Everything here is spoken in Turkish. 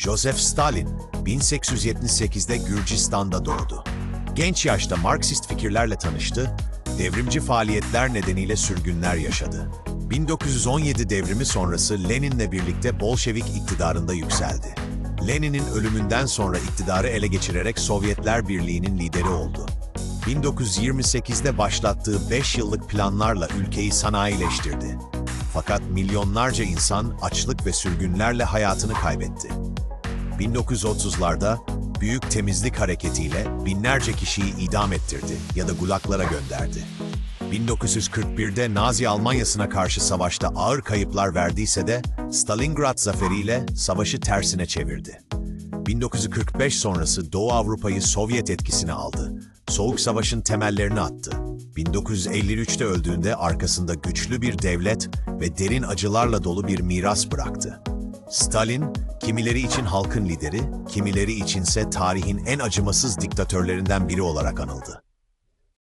Joseph Stalin 1878'de Gürcistan'da doğdu. Genç yaşta Marksist fikirlerle tanıştı, devrimci faaliyetler nedeniyle sürgünler yaşadı. 1917 devrimi sonrası Lenin'le birlikte Bolşevik iktidarında yükseldi. Lenin'in ölümünden sonra iktidarı ele geçirerek Sovyetler Birliği'nin lideri oldu. 1928'de başlattığı 5 yıllık planlarla ülkeyi sanayileştirdi. Fakat milyonlarca insan açlık ve sürgünlerle hayatını kaybetti. 1930'larda büyük temizlik hareketiyle binlerce kişiyi idam ettirdi ya da gulaklara gönderdi. 1941'de Nazi Almanyası'na karşı savaşta ağır kayıplar verdiyse de Stalingrad zaferiyle savaşı tersine çevirdi. 1945 sonrası Doğu Avrupa'yı Sovyet etkisine aldı. Soğuk Savaş'ın temellerini attı. 1953'te öldüğünde arkasında güçlü bir devlet ve derin acılarla dolu bir miras bıraktı. Stalin, kimileri için halkın lideri, kimileri içinse tarihin en acımasız diktatörlerinden biri olarak anıldı.